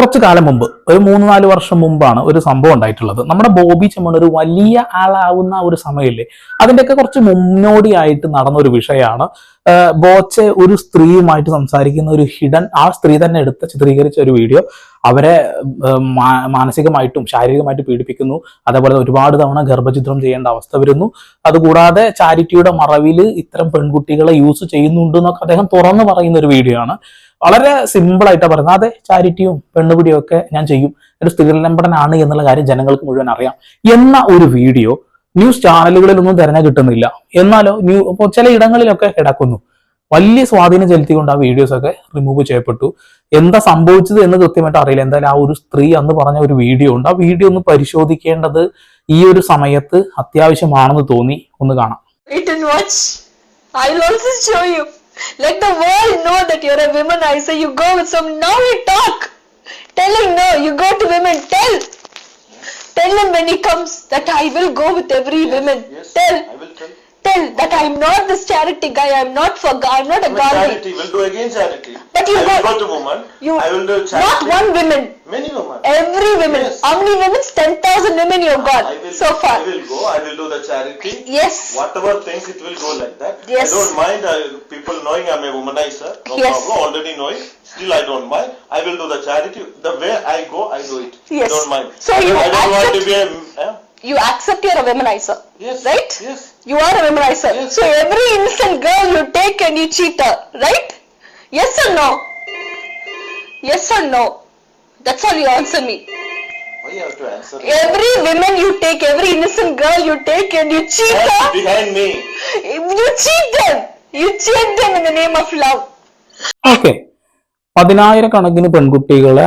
കുറച്ചു കാലം മുമ്പ് ഒരു മൂന്ന് നാല് വർഷം മുമ്പാണ് ഒരു സംഭവം ഉണ്ടായിട്ടുള്ളത്. നമ്മുടെ ബോബി ചെമ്മൺ ഒരു വലിയ ആളാവുന്ന ഒരു സമയമില്ലേ അതിന്റെയൊക്കെ കുറച്ച് മുന്നോടിയായിട്ട് നടന്ന ഒരു വിഷയമാണ് ബോച്ചെ ഒരു സ്ത്രീയുമായിട്ട് സംസാരിക്കുന്ന ഒരു ഹിഡൻ ആ സ്ത്രീ തന്നെ എടുത്ത് ചിത്രീകരിച്ച ഒരു വീഡിയോ. അവരെ മാനസികമായിട്ടും ശാരീരികമായിട്ടും പീഡിപ്പിക്കുന്നു. അതേപോലെ ഒരുപാട് തവണ ഗർഭചിത്രം ചെയ്യേണ്ട അവസ്ഥ വരുന്നു. അതുകൂടാതെ ചാരിറ്റിയുടെ മറവിൽ ഇത്തരം പെൺകുട്ടികളെ യൂസ് ചെയ്യുന്നുണ്ട് എന്നൊക്കെ അദ്ദേഹം തുറന്നു പറയുന്ന ഒരു വീഡിയോ ആണ്. വളരെ സിമ്പിളായിട്ടാണ് പറയുന്നത്. അതെ ചാരിറ്റിയും പെണ്ണുപിടിയും ഒക്കെ ഞാൻ ചെയ്യും. ഒരു സ്ത്രീലംബടനാണ് എന്നുള്ള കാര്യം ജനങ്ങൾക്ക് മുഴുവൻ അറിയാം. എന്ന ഒരു വീഡിയോ ന്യൂസ് ചാനലുകളിലൊന്നും തിരഞ്ഞു കിട്ടുന്നില്ല. എന്നാലോ ന്യൂ ഇപ്പോൾ ചില ഇടങ്ങളിലൊക്കെ കിടക്കുന്നു. വലിയ സ്വാധീനം ചെലുത്തിക്കൊണ്ട് ആ വീഡിയോസ് ഒക്കെ റിമൂവ് ചെയ്യപ്പെട്ടു. എന്താ സംഭവിച്ചത് എന്ന് കൃത്യമായിട്ട് അറിയില്ല എന്തായാലും ആ ഒരു സ്ത്രീ അന്ന് പറഞ്ഞ ഒരു വീഡിയോ ഉണ്ട് ആ വീഡിയോ ഒന്ന് പരിശോധിക്കേണ്ടത് ഈ ഒരു സമയത്ത് അത്യാവശ്യമാണെന്ന് തോന്നി ഒന്ന് കാണാം Wait and watch. I'll also show you. Let the world know that you're a womanizer. You go with some. Now you talk. him no, you go to women. Tell. Tell him when he comes that I will go with every woman. Yes, Tell. I will tell. Tell that I'm not this charity guy. I'm not for. I'm not a Gandhi. charity. Will do again charity. But you I will go- to woman. You. I will do charity. Not one woman. Many women. Every woman. Yes. How many women? Ten thousand women you've got I will, so far. I will go. I will do the charity. Yes. Whatever things it will go like that. Yes. I don't mind uh, people knowing I'm a womanizer. No Yes. problem. Already knowing. Still I don't mind. I will do the charity. The way I go, I do it. Yes. I don't mind. So you I don't want to be a eh? You accept you're a womanizer. Yes. Right? Yes. You are a womanizer. Yes. So every innocent girl you take and you cheat her, right? Yes or no? Yes or no? That's all you answer me. Why you have to answer? Every woman you take, every innocent girl you take and you cheat That's her, behind me. you cheat them. You cheat them in the name of love. Okay പതിനായിരക്കണക്കിന് പെൺകുട്ടികളെ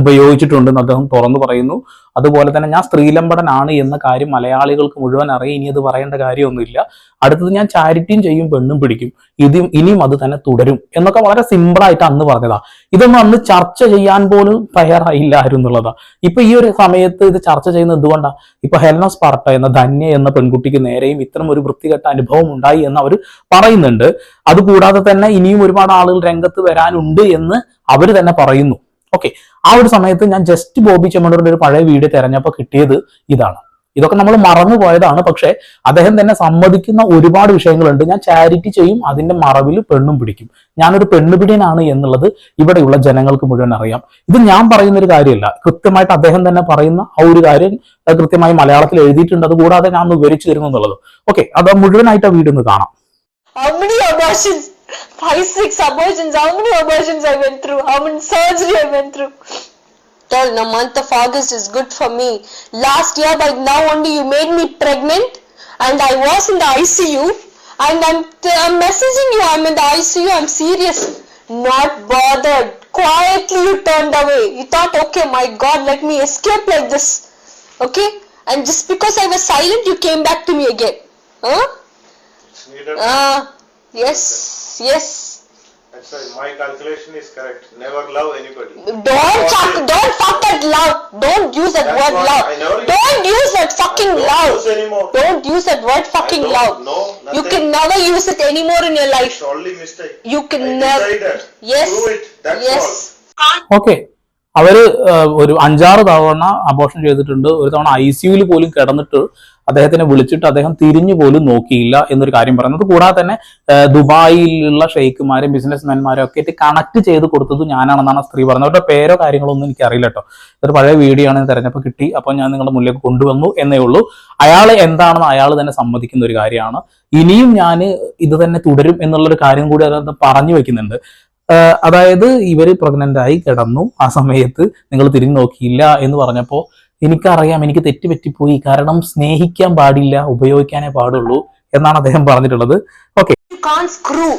ഉപയോഗിച്ചിട്ടുണ്ടെന്ന് അദ്ദേഹം തുറന്നു പറയുന്നു. അതുപോലെ തന്നെ ഞാൻ സ്ത്രീലമ്പടനാണ് എന്ന കാര്യം മലയാളികൾക്ക് മുഴുവൻ അറിയാം. ഇനി അത് പറയേണ്ട കാര്യമൊന്നുമില്ല. അടുത്തത് ഞാൻ ചാരിറ്റിയും ചെയ്യും പെണ്ണും പിടിക്കും. ഇതും ഇനിയും അത് തന്നെ തുടരും എന്നൊക്കെ വളരെ സിമ്പിളായിട്ട് അന്ന് പറഞ്ഞതാ. ഇതൊന്നും അന്ന് ചർച്ച ചെയ്യാൻ പോലും തയ്യാറായില്ലായിരുന്നു എന്നുള്ളതാ ഇപ്പൊ ഈ ഒരു സമയത്ത് ഇത് ചർച്ച ചെയ്യുന്നത് എന്തുകൊണ്ടാ? ഇപ്പൊ ഹെലന സ്പാർട്ട എന്ന ധന്യ എന്ന പെൺകുട്ടിക്ക് നേരെയും ഇത്തരം ഒരു വൃത്തികെട്ട അനുഭവം ഉണ്ടായി എന്ന് അവർ പറയുന്നുണ്ട്. അതുകൂടാതെ തന്നെ ഇനിയും ഒരുപാട് ആളുകൾ രംഗത്ത് വരാനുണ്ട് എന്ന് അവർ തന്നെ പറയുന്നു. ഓക്കെ ആ ഒരു സമയത്ത് ഞാൻ ജസ്റ്റ് ബോബി ചെമ്മണ്ണൂരിന്റെ ഒരു പഴയ വീഡിയോ തെരഞ്ഞപ്പോൾ കിട്ടിയത് ഇതാണ്. ഇതൊക്കെ നമ്മൾ മറന്നു പോയതാണ് പക്ഷെ അദ്ദേഹം തന്നെ സമ്മതിക്കുന്ന ഒരുപാട് വിഷയങ്ങളുണ്ട്. ഞാൻ ചാരിറ്റി ചെയ്യും അതിന്റെ മറവിൽ പെണ്ണും പിടിക്കും. ഞാനൊരു പെണ്ണുപിടിയനാണ് എന്നുള്ളത് ഇവിടെയുള്ള ജനങ്ങൾക്ക് മുഴുവൻ അറിയാം. ഇത് ഞാൻ പറയുന്ന ഒരു കാര്യമല്ല. കൃത്യമായിട്ട് അദ്ദേഹം തന്നെ പറയുന്ന ആ ഒരു കാര്യം കൃത്യമായി മലയാളത്തിൽ എഴുതിയിട്ടുണ്ട്. അതുകൂടാതെ ഞാൻ വിവരിച്ചു തരുന്നു എന്നുള്ളത്. ഓക്കെ അത് മുഴുവനായിട്ട് ആ വീഡിയോ കാണാം? Five, six abortions. How many abortions I went through? How many surgery I went through? Tell the month of August is good for me. Last year by now only you made me pregnant and I was in the ICU and I'm, I'm messaging you. I'm in the ICU. I'm serious. Not bothered. Quietly you turned away. You thought, okay, my God, let me escape like this. Okay? And just because I was silent, you came back to me again. Huh? It's needed. Ah, yes, yes. That's right. my calculation is correct. Never love anybody. Don't fuck, don't fuck that love. Don't use that That's word what love. I never. Don't use that fucking don't love. use anymore. Don't use that word fucking I don't love. know You nothing. can never use it anymore in your life. It's only mistake. You can I never. decided. Yes. Do it. That's Yes. all. okay അവർ ഒരു അഞ്ചാറ് തവണ abortion ചെയ്തിട്ടുണ്ട് ഒരു തവണ I സിയുവിൽ പോലും കിടന്നിട്ട് അദ്ദേഹത്തിനെ വിളിച്ചിട്ട് അദ്ദേഹം തിരിഞ്ഞു പോലും നോക്കിയില്ല എന്നൊരു കാര്യം പറയുന്നത്. കൂടാതെ തന്നെ ദുബായിലുള്ള ഷെയ്ഖുമാരും ബിസിനസ്മാരും ഒക്കെ ആയിട്ട് കണക്ട് ചെയ്ത് കൊടുത്തത് ഞാനാണെന്നാണ് സ്ത്രീ പറഞ്ഞത്. അവരുടെ പേരോ കാര്യങ്ങളോ ഒന്നും എനിക്ക് അറിയില്ല കേട്ടോ. ഇതൊരു പഴയ വീഡിയോ ആണ് തെരഞ്ഞെടുപ്പ് കിട്ടി. അപ്പോൾ ഞാൻ നിങ്ങളുടെ മുന്നിലേക്ക് കൊണ്ടുവന്നു എന്നേ ഉള്ളൂ. അയാൾ എന്താണെന്ന് അയാൾ തന്നെ സമ്മതിക്കുന്ന ഒരു കാര്യമാണ്. ഇനിയും ഞാൻ ഇത് തന്നെ തുടരും എന്നുള്ളൊരു കാര്യം കൂടി അതിനകത്ത് പറഞ്ഞു വെക്കുന്നുണ്ട്. അതായത് ഇവർ പ്രഗ്നന്റ് ആയി കിടന്നു ആ സമയത്ത്. നിങ്ങൾ തിരിഞ്ഞു നോക്കിയില്ല എന്ന് പറഞ്ഞപ്പോൾ എനിക്കറിയാം എനിക്ക് തെറ്റുപറ്റിപ്പോയി കാരണം സ്നേഹിക്കാൻ പാടില്ല ഉപയോഗിക്കാനേ പാടുള്ളൂ എന്നാണ് അദ്ദേഹം പറഞ്ഞിട്ടുള്ളത് okay You can't screw.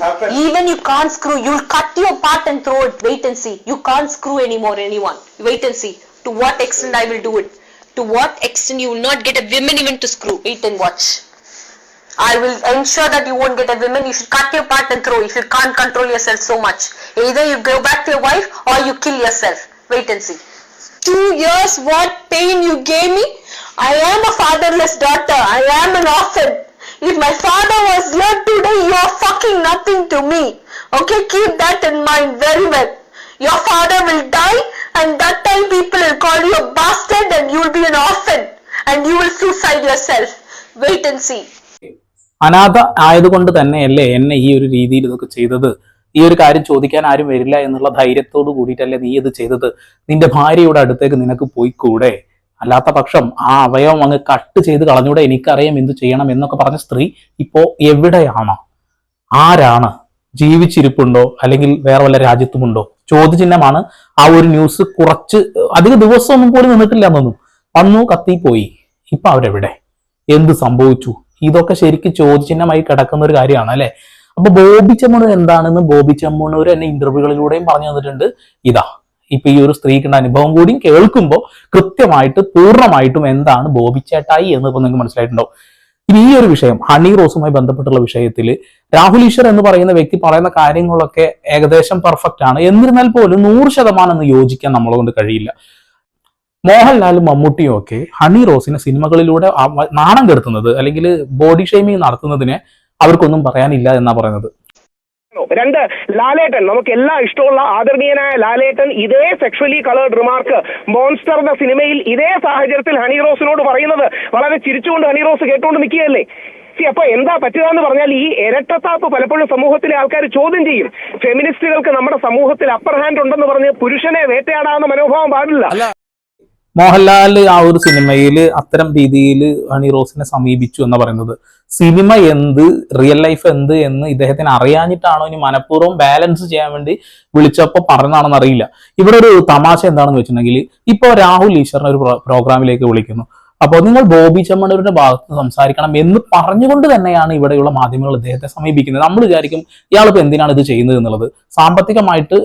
Even you can't screw. You'll cut your part and throw it. Wait and see. You can't screw anymore anyone. Wait and see. To what extent I will do it. To what extent you will not get a woman even to screw. Wait and watch. I will ensure that you won't get a woman. You should cut your part and throw if you can't control yourself so much. Either you go back to your wife or you kill yourself. Wait and see. Two years, what pain you gave me. I am a fatherless daughter. I am an orphan. If my father was here today, you are fucking nothing to me. Okay, keep that in mind very well. Your father will die And that time people will call you a bastard and you will be an orphan. And you will suicide yourself. Wait and see. അനാഥ ആയതുകൊണ്ട് തന്നെയല്ലേ എന്നെ ഈ ഒരു രീതിയിൽ ഇതൊക്കെ ചെയ്തത് ഈ ഒരു കാര്യം ചോദിക്കാൻ ആരും വരില്ല എന്നുള്ള ധൈര്യത്തോട് കൂടിയിട്ടല്ലേ നീ ഇത് ചെയ്തത്. നിന്റെ ഭാര്യയുടെ അടുത്തേക്ക് നിനക്ക് പോയിക്കൂടെ? അല്ലാത്ത പക്ഷം ആ അവയവം അങ്ങ് കട്ട് ചെയ്ത് കളഞ്ഞൂടെ? എനിക്കറിയാം എന്ത് ചെയ്യണം എന്നൊക്കെ പറഞ്ഞ സ്ത്രീ ഇപ്പോ എവിടെയാണ്? ആരാണ്? ജീവിച്ചിരിപ്പുണ്ടോ? അല്ലെങ്കിൽ വേറെ വല്ല രാജ്യത്തുമുണ്ടോ? ചോദ്യചിഹ്നമാണ് ആ ഒരു ന്യൂസ് കുറച്ച് അധിക ദിവസമൊന്നും പോലും നിന്നിട്ടില്ല എന്നൊന്നും. വന്നു കത്തിപ്പോയി ഇപ്പൊ അവരെവിടെ? എന്ത് സംഭവിച്ചു? ഇതൊക്കെ ശരിക്കും ചോദ്യചിഹ്നമായി കിടക്കുന്ന ഒരു കാര്യമാണ് അല്ലെ? അപ്പൊ ബോബി ചെമ്മണൂർ എന്താണെന്ന് ബോബി ചെമ്മണൂർ എന്നെ ഇന്റർവ്യൂകളിലൂടെയും പറഞ്ഞു തന്നിട്ടുണ്ട്. ഇതാ ഇപ്പൊ ഈ ഒരു സ്ത്രീക്കുണ്ട അനുഭവം കൂടിയും കേൾക്കുമ്പോൾ കൃത്യമായിട്ട് പൂർണമായിട്ടും എന്താണ് ബോബി ചേട്ടായി എന്ന് ഇപ്പൊ നിങ്ങൾക്ക് മനസ്സിലായിട്ടുണ്ടാവും ഇനി ഈ ഒരു വിഷയം ഹണി റോസുമായി ബന്ധപ്പെട്ടുള്ള വിഷയത്തിൽ രാഹുൽ ഈശ്വർ എന്ന് പറയുന്ന വ്യക്തി പറയുന്ന കാര്യങ്ങളൊക്കെ ഏകദേശം പെർഫെക്റ്റ് ആണ്. എന്നിരുന്നാൽ പോലും നൂറ് ശതമാനം ഒന്ന് യോജിക്കാൻ നമ്മളെ കൊണ്ട് കഴിയില്ല. മോഹൻലാലും മമ്മൂട്ടിയും ഒക്കെ ഹണി റോസിനെ സിനിമകളിലൂടെ നാണം കെടുത്തുന്നത് അല്ലെങ്കിൽ ബോഡി ഷെയ്മിങ് നടത്തുന്നതിനെ അവർക്കൊന്നും പറയാനില്ല എന്നാ പറയുന്നത്. രണ്ട് ലാലേട്ടൻ നമുക്ക് എല്ലാ ഇഷ്ടമുള്ള ആദരണീയനായ ലാലേട്ടൻ ഇതേ സെക്ഷലി കളേർഡ് റിമാർക്ക് മോൺസ്റ്റർ എന്ന സിനിമയിൽ ഇതേ സാഹചര്യത്തിൽ ഹണി റോസിനോട് പറയുന്നത്. വളരെ ചിരിച്ചുകൊണ്ട് ഹണി റോസ് കേട്ടുകൊണ്ട് നിൽക്കുകയല്ലേ? സി അപ്പൊ എന്താ പറ്റുക എന്ന് പറഞ്ഞാൽ ഈ ഇരട്ടത്താപ്പ് പലപ്പോഴും സമൂഹത്തിലെ ആൾക്കാർ ചോദ്യം ചെയ്യും. ഫെമിനിസ്റ്റുകൾക്ക് നമ്മുടെ സമൂഹത്തിൽ അപ്പർ ഹാൻഡ് ഉണ്ടെന്ന് പറഞ്ഞ് പുരുഷനെ വേട്ടയാടാവുന്ന മനോഭാവം പാടില്ല. മോഹൻലാൽ ആ ഒരു സിനിമയിൽ അത്തരം രീതിയിൽ ഹണി റോസിനെ സമീപിച്ചു എന്ന് പറയുന്നത്. സിനിമ എന്ത് റിയൽ ലൈഫ് എന്ത് എന്ന് ഇദ്ദേഹത്തിന് അറിയാഞ്ഞിട്ടാണോ ഇനി മനഃപൂർവം ബാലൻസ് ചെയ്യാൻ വേണ്ടി വിളിച്ചപ്പോൾ പറഞ്ഞതാണെന്ന് അറിയില്ല. ഇവിടെ ഒരു തമാശ എന്താണെന്ന് വെച്ചിട്ടുണ്ടെങ്കിൽ ഇപ്പോൾ രാഹുൽ ഈശ്വറിനെ ഒരു പ്രോഗ്രാമിലേക്ക് വിളിക്കുന്നു. അപ്പോൾ നിങ്ങൾ ബോബി ചെമ്മണ്ണൂരിന്റെ ഭാഗത്ത് സംസാരിക്കണം എന്ന് പറഞ്ഞുകൊണ്ട് തന്നെയാണ് ഇവിടെയുള്ള മാധ്യമങ്ങൾ ഇദ്ദേഹത്തെ സമീപിക്കുന്നത്. നമ്മൾ വിചാരിക്കും ഇയാളിപ്പോൾ എന്തിനാണ് ഇത് ചെയ്യുന്നത് എന്നുള്ളത്. സാമ്പത്തികമായിട്ട്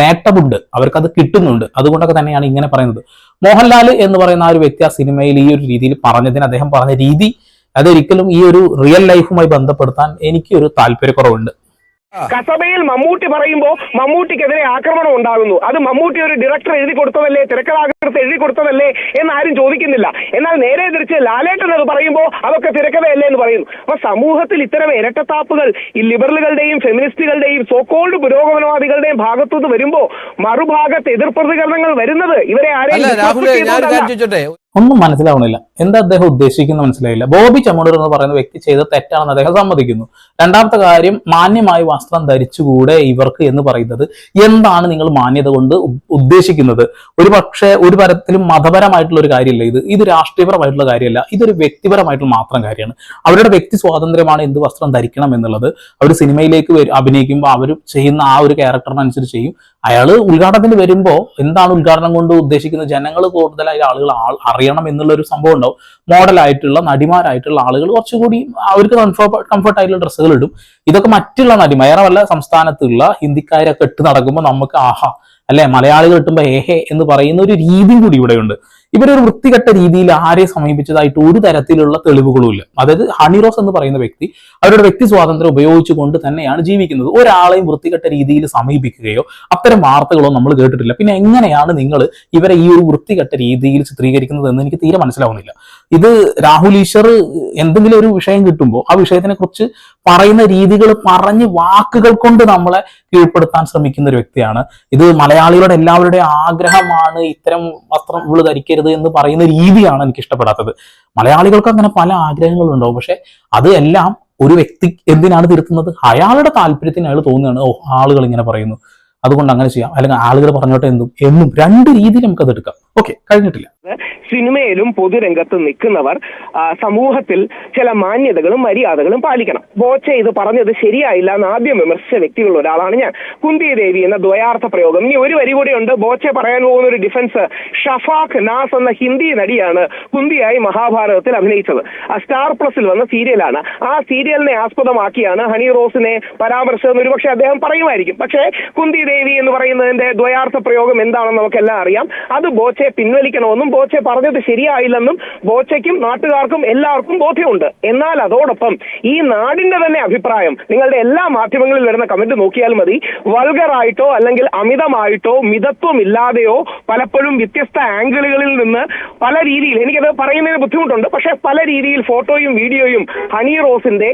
നേട്ടമുണ്ട്. അവർക്കത് കിട്ടുന്നുണ്ട്. അതുകൊണ്ടൊക്കെ തന്നെയാണ് ഇങ്ങനെ പറയുന്നത്. മോഹൻലാൽ എന്ന് പറയുന്ന ആ ഒരു വ്യക്തി ആ സിനിമയിൽ ഈ ഒരു രീതിയിൽ പറഞ്ഞതിന് അദ്ദേഹം പറഞ്ഞ രീതി അതൊരിക്കലും ഈ ഒരു റിയൽ ലൈഫുമായി ബന്ധപ്പെടുത്താൻ എനിക്കൊരു താല്പര്യക്കുറവുണ്ട്. കസബയിൽ മമ്മൂട്ടി പറയുമ്പോൾ മമ്മൂട്ടിക്കെതിരെ ആക്രമണം ഉണ്ടാകുന്നു. അത് മമ്മൂട്ടി ഒരു ഡയറക്ടർ എഴുതി കൊടുത്തതല്ലേ? തിരക്കഥാകൃത്ത് എഴുതി കൊടുത്തതല്ലേ? എന്ന് ആരും ചോദിക്കുന്നില്ല. എന്നാൽ നേരെ തിരിച്ച് ലാലേട്ടൻ അത് പറയുമ്പോൾ അതൊക്കെ തിരക്കഥയല്ലേ എന്ന് പറയുന്നു. അപ്പൊ സമൂഹത്തിൽ ഇത്തരം ഇരട്ടത്താപ്പുകൾ ഈ ലിബറലുകളുടെയും ഫെമിനിസ്റ്റുകളുടെയും സോക്കോൾഡ് പുരോഗമനവാദികളുടെയും ഭാഗത്തുനിന്ന് വരുമ്പോൾ മറുഭാഗത്ത് എതിർ പ്രതികരണങ്ങൾ വരുന്നത് ഇവരെ ആരെയും ഒന്നും മനസ്സിലാവണില്ല. എന്താ അദ്ദേഹം ഉദ്ദേശിക്കുന്നത് മനസ്സിലായില്ല. ബോബി ചമ്മണൂർ എന്ന് പറയുന്ന വ്യക്തി ചെയ്ത തെറ്റാണെന്ന് അദ്ദേഹം സമ്മതിക്കുന്നു. രണ്ടാമത്തെ കാര്യം മാന്യമായി വസ്ത്രം ധരിച്ചുകൂടെ ഇവർക്ക് എന്ന് പറയുന്നത് എന്താണ് നിങ്ങൾ മാന്യത കൊണ്ട് ഉദ്ദേശിക്കുന്നത്? ഒരു പക്ഷേ ഒരു തരത്തിലും മതപരമായിട്ടുള്ള ഒരു കാര്യമല്ല ഇത്. ഇത് രാഷ്ട്രീയപരമായിട്ടുള്ള കാര്യമല്ല. ഇതൊരു വ്യക്തിപരമായിട്ടുള്ള മാത്രം കാര്യമാണ്. അവരുടെ വ്യക്തി സ്വാതന്ത്ര്യമാണ് എന്ത് വസ്ത്രം ധരിക്കണം എന്നുള്ളത്. അവർ സിനിമയിലേക്ക് അഭിനയിക്കുമ്പോൾ അവർ ചെയ്യുന്ന ആ ഒരു ക്യാരക്ടറിനനുസരിച്ച് ചെയ്യും. അയാൾ ഉദ്ഘാടനത്തിന് വരുമ്പോൾ എന്താണ് ഉദ്ഘാടനം കൊണ്ട് ഉദ്ദേശിക്കുന്നത്? ജനങ്ങൾ കൂടുതലായി ആളുകൾ അറിയണം എന്നുള്ള ഒരു സംഭവം ഉണ്ടാവും. മോഡലായിട്ടുള്ള നടിമാരായിട്ടുള്ള ആളുകൾ കുറച്ചുകൂടി അവർക്ക് കംഫർട്ട് കംഫർട്ട് ആയിട്ടുള്ള ഡ്രസ്സുകൾ ഇടും. ഇതൊക്കെ മറ്റുള്ള നടിമാർ വല്ല സംസ്ഥാനത്തുള്ള ഹിന്ദിക്കാരൊക്കെ ഇട്ട് നടക്കുമ്പോൾ നമുക്ക് ആഹാ അല്ലെ? മലയാളികൾ കിട്ടുമ്പോൾ ഏഹേ എന്ന് പറയുന്ന ഒരു രീതിയും കൂടി ഇവിടെയുണ്ട്. ഇവരൊരു വൃത്തികെട്ട രീതിയിൽ ആരെ സമീപിച്ചതായിട്ട് ഒരു തരത്തിലുള്ള തെളിവുകളുമില്ല. അതായത് ഹണിറോസ് എന്ന് പറയുന്ന വ്യക്തി അവരുടെ വ്യക്തി സ്വാതന്ത്ര്യം ഉപയോഗിച്ചുകൊണ്ട് തന്നെയാണ് ജീവിക്കുന്നത്. ഒരാളെയും വൃത്തികെട്ട രീതിയിൽ സമീപിക്കുകയോ അത്തരം വാർത്തകളോ നമ്മൾ കേട്ടിട്ടില്ല. പിന്നെ എങ്ങനെയാണ് നിങ്ങൾ ഇവരെ ഈ ഒരു വൃത്തികെട്ട രീതിയിൽ ചിത്രീകരിക്കുന്നത് എന്ന് എനിക്ക് തീരെ മനസ്സിലാവുന്നില്ല. ഇത് രാഹുൽ ഈശ്വർ എന്തെങ്കിലും ഒരു വിഷയം കിട്ടുമ്പോൾ ആ വിഷയത്തിനെ കുറിച്ച് പറയുന്ന രീതികൾ പറഞ്ഞ് വാക്കുകൾ കൊണ്ട് നമ്മളെ കീഴ്പ്പെടുത്താൻ ശ്രമിക്കുന്ന ഒരു വ്യക്തിയാണ്. ഇത് മലയാളികളുടെ എല്ലാവരുടെയും ആഗ്രഹമാണ് ഇത്തരം വസ്ത്രം ഇവൾ ധരിക്കരുത് എന്ന് പറയുന്ന രീതിയാണ് എനിക്ക് ഇഷ്ടപ്പെടാത്തത്. മലയാളികൾക്ക് അങ്ങനെ പല ആഗ്രഹങ്ങളും ഉണ്ടാവും. പക്ഷെ അത് എല്ലാം ഒരു വ്യക്തി എന്തിനാണ് തിരുത്തുന്നത്? അയാളുടെ താല്പര്യത്തിന് അയാൾ തോന്നുകയാണ് ഓ ആളുകൾ ഇങ്ങനെ പറയുന്നു. അതുകൊണ്ട് അങ്ങനെ ചെയ്യാം. അല്ലെങ്കിൽ ആളുകൾ പറഞ്ഞോട്ടെ എന്തും എന്നും രണ്ട് രീതിയിൽ നമുക്കത് എടുക്കാം. ഓക്കെ കഴിഞ്ഞിട്ടില്ല. സിനിമയിലും പൊതുരംഗത്ത് നിൽക്കുന്നവർ സമൂഹത്തിൽ ചില മാന്യതകളും മര്യാദകളും പാലിക്കണം. ബോച്ച ഇത് പറഞ്ഞത് ശരിയായില്ല എന്ന് ആദ്യം വിമർശിച്ച വ്യക്തികളിൽ ഒരാളാണ് ഞാൻ. കുന്തി ദേവി എന്ന ദ്വയാർത്ഥ പ്രയോഗം. ഇനി ഒരു വരി കൂടിയുണ്ട് ബോച്ച പറയാൻ പോകുന്ന ഒരു ഡിഫൻസ് ഷഫാഖ് നാസ് എന്ന ഹിന്ദി നടിയാണ് കുന്തിയായി മഹാഭാരതത്തിൽ അഭിനയിച്ചത്. സ്റ്റാർ പ്ലസിൽ വന്ന സീരിയലാണ്. ആ സീരിയലിനെ ആസ്പദമാക്കിയാണ് ഹണി റോസിനെ പരാമർശം ഒരുപക്ഷെ അദ്ദേഹം പറയുമായിരിക്കും. പക്ഷേ കുന്തി ദേവി എന്ന് പറയുന്നതിന്റെ ദ്വയാർത്ഥ പ്രയോഗം എന്താണെന്ന് നമുക്കെല്ലാം അറിയാം. അത് ബോച്ചെ പിൻവലിക്കണമെന്നും ബോച്ചെ പറഞ്ഞത് ശരിയായില്ലെന്നും ബോച്ചയ്ക്കും നാട്ടുകാർക്കും എല്ലാവർക്കും ബോധ്യമുണ്ട്. എന്നാൽ അതോടൊപ്പം ഈ നാടിന്റെ തന്നെ അഭിപ്രായം നിങ്ങളുടെ എല്ലാ മാധ്യമങ്ങളിൽ വരുന്ന കമന്റ് നോക്കിയാൽ മതി. വൾഗറായിട്ടോ അല്ലെങ്കിൽ അമിതമായിട്ടോ മിതത്വമില്ലാതെയോ പലപ്പോഴും വ്യത്യസ്ത ആംഗിളുകളിൽ നിന്ന് പല രീതിയിൽ എനിക്കത് പറയുന്നതിന് ബുദ്ധിമുട്ടുണ്ട്. പക്ഷേ പല രീതിയിൽ ഫോട്ടോയും വീഡിയോയും ഹണി റോസിന്റെ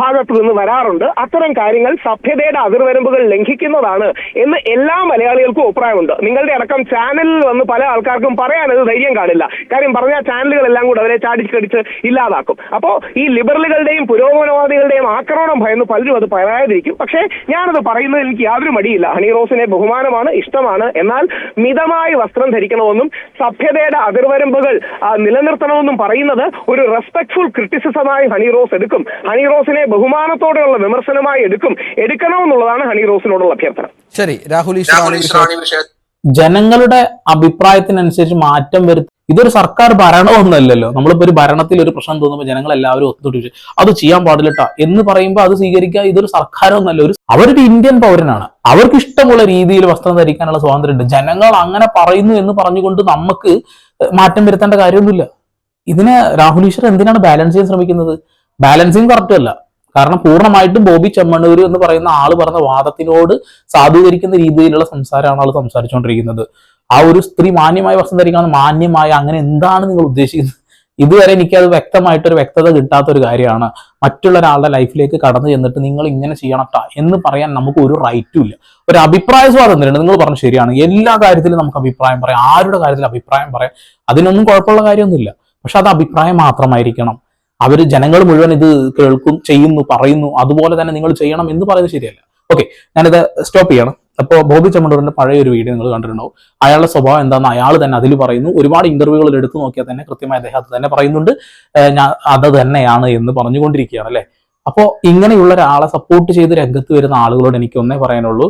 ഭാഗത്തു നിന്ന് വരാറുണ്ട്. അത്തരം കാര്യങ്ങൾ സഭ്യതയുടെ അതിർവരമ്പുകൾ ലംഘിക്കുന്നതാണ് എന്ന് എല്ലാ മലയാളികൾക്കും അഭിപ്രായമുണ്ട്. നിങ്ങളുടെ അടക്കം ചാനലിൽ വന്ന് പല ആൾക്കാർക്കും പറയാനത് ധൈര്യം കാണില്ല. കാര്യം പറഞ്ഞ ചാനലുകളെല്ലാം കൂടെ അവരെ ചാടിക്കടിച്ച് ഇല്ലാതാക്കും. അപ്പോ ഈ ലിബറലുകളുടെയും പുരോഗമനവാദികളുടെയും ആക്രമണം ഭയന്ന് പലരും അത് പറയാതിരിക്കും. പക്ഷേ ഞാനത് പറയുന്നത് എനിക്ക് യാതൊരു മടിയില്ല. ഹണി റോസിനെ ബഹുമാനമാണ് ഇഷ്ടമാണ്. എന്നാൽ മിതമായി വസ്ത്രം ധരിക്കണമെന്നും സഭ്യതയുടെ അതിർവരമ്പുകൾ നിലനിർത്തണമെന്നും പറയുന്നത് ഒരു റെസ്പെക്ട്ഫുൾ ക്രിറ്റിസിസമായി ഹണി റോസ് എടുക്കും. ഹണി റോസിനെ ബഹുമാനത്തോടെയുള്ള വിമർശനമായി എടുക്കും. എടുക്കണമെന്നുള്ളതാണ് ഹണി റോസിനോടുള്ള അഭ്യർത്ഥന. ശരി രാഹുൽ ജനങ്ങളുടെ അഭിപ്രായത്തിനനുസരിച്ച് മാറ്റം വരുത്തി ഇതൊരു സർക്കാർ ഭരണമൊന്നുമല്ലല്ലോ നമ്മളിപ്പോ ഒരു ഭരണത്തിൽ ഒരു പ്രശ്നം തോന്നുമ്പോൾ ജനങ്ങൾ എല്ലാവരും ഒത്തുപിടിച്ച് അത് ചെയ്യാൻ പാടില്ലട്ടാ. എന്ന് പറയുമ്പോൾ അത് സ്വീകരിക്കുക ഇതൊരു സർക്കാരൊന്നല്ല ഒരു അവരൊരു ഇന്ത്യൻ പൗരനാണ്. അവർക്ക് ഇഷ്ടമുള്ള രീതിയിൽ വസ്ത്രം ധരിക്കാനുള്ള സ്വാതന്ത്ര്യമുണ്ട്. ജനങ്ങൾ അങ്ങനെ പറയുന്നു എന്ന് പറഞ്ഞുകൊണ്ട് നമുക്ക് മാറ്റം വരുത്തേണ്ട കാര്യമൊന്നുമില്ല. ഇതിനെ രാഹുൽ ഈശ്വർ എന്തിനാണ് ബാലൻസ് ചെയ്യാൻ ശ്രമിക്കുന്നത്? ബാലൻസിങ് കറക്റ്റ് അല്ല. കാരണം പൂർണമായിട്ടും ബോബി ചെമ്മണ്ണൂർ എന്ന് പറയുന്ന ആൾ പറഞ്ഞ വാദത്തിനോട് സാധൂകരിക്കുന്ന രീതിയിലുള്ള സംസാരമാണ് ആൾ സംസാരിച്ചുകൊണ്ടിരിക്കുന്നത് ആ ഒരു സ്ത്രീ മാന്യമായ വസ്ത്രം ധരിക്കണം മാന്യമായ അങ്ങനെ എന്താണ് നിങ്ങൾ ഉദ്ദേശിക്കുന്നത്? ഇതുവരെ എനിക്ക് അത് വ്യക്തമായിട്ട് വ്യക്തമായിട്ടൊരു വ്യക്തത കിട്ടാത്ത ഒരു കാര്യമാണ്. മറ്റുള്ള ഒരാളുടെ ലൈഫിലേക്ക് കടന്നു ചെന്നിട്ട് നിങ്ങൾ ഇങ്ങനെ ചെയ്യണട്ടാ എന്ന് പറയാൻ നമുക്ക് ഒരു റൈറ്റും ഇല്ല. ഒരു അഭിപ്രായ സ്വാതന്ത്ര്യമുണ്ട്. നിങ്ങൾ പറഞ്ഞു ശരിയാണ്. എല്ലാ കാര്യത്തിലും നമുക്ക് അഭിപ്രായം പറയാം. ആരുടെ കാര്യത്തിൽ അഭിപ്രായം പറയാം. അതിനൊന്നും കുഴപ്പമുള്ള കാര്യമൊന്നുമില്ല. പക്ഷെ അത് അഭിപ്രായം മാത്രമായിരിക്കണം. അവർ ജനങ്ങൾ മുഴുവൻ ഇത് കേൾക്കും ചെയ്യുന്നു പറയുന്നു അതുപോലെ തന്നെ നിങ്ങൾ ചെയ്യണം എന്ന് പറയുന്നത് ശരിയല്ല. ഓക്കെ ഞാനിത് സ്റ്റോപ്പ് ചെയ്യണം. അപ്പോൾ ബോബി ചമ്മണ്ടൂരിന്റെ പഴയ ഒരു വീഡിയോ നിങ്ങൾ കണ്ടിട്ടുണ്ടാവും. അയാളുടെ സ്വഭാവം എന്താന്ന് അയാൾ തന്നെ അതിൽ പറയുന്നു. ഒരുപാട് ഇന്റർവ്യൂകൾ എടുത്തു നോക്കിയാൽ തന്നെ കൃത്യമായി അദ്ദേഹം തന്നെ പറയുന്നുണ്ട്. ഞാൻ അത് തന്നെയാണ് എന്ന് പറഞ്ഞുകൊണ്ടിരിക്കുകയാണ് അല്ലേ? അപ്പോൾ ഇങ്ങനെയുള്ള ഒരാളെ സപ്പോർട്ട് ചെയ്ത് രംഗത്ത് വരുന്ന ആളുകളോട് എനിക്ക് ഒന്നേ പറയാനുള്ളൂ.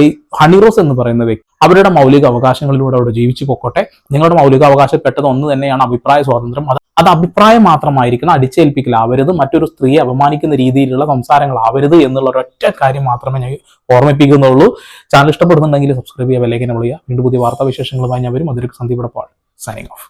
ഈ ഹണിറോസ് എന്ന് പറയുന്ന വ്യക്തി അവരുടെ മൗലിക അവകാശങ്ങളിലൂടെ അവിടെ ജീവിച്ചു പൊക്കോട്ടെ. നിങ്ങളുടെ മൗലിക അവകാശപ്പെട്ടത് ഒന്ന് തന്നെയാണ് അഭിപ്രായ സ്വാതന്ത്ര്യം. അത് അത് അഭിപ്രായം മാത്രമായിരിക്കണം അടിച്ചേൽപ്പിക്കലാവരുത് മറ്റൊരു സ്ത്രീയെ അപമാനിക്കുന്ന രീതിയിലുള്ള സംസാരങ്ങൾ സംസാരങ്ങളാവരുത് എന്നുള്ള ഒരൊറ്റ കാര്യം മാത്രമേ ഞാൻ ഓർമ്മിപ്പിക്കുന്നുള്ളൂ. ചാനൽ ഇഷ്ടപ്പെടുന്നുണ്ടെങ്കിൽ സബ്സ്ക്രൈബ് ചെയ്യുക നമ്മൾ ചെയ്യുക. വീണ്ടും പുതിയ വാർത്താ വിശേഷങ്ങളുമായി ഞാൻ വരും. അതിലേക്ക് സന്ദീപ് പാൾ സൈനിങ് ഓഫ്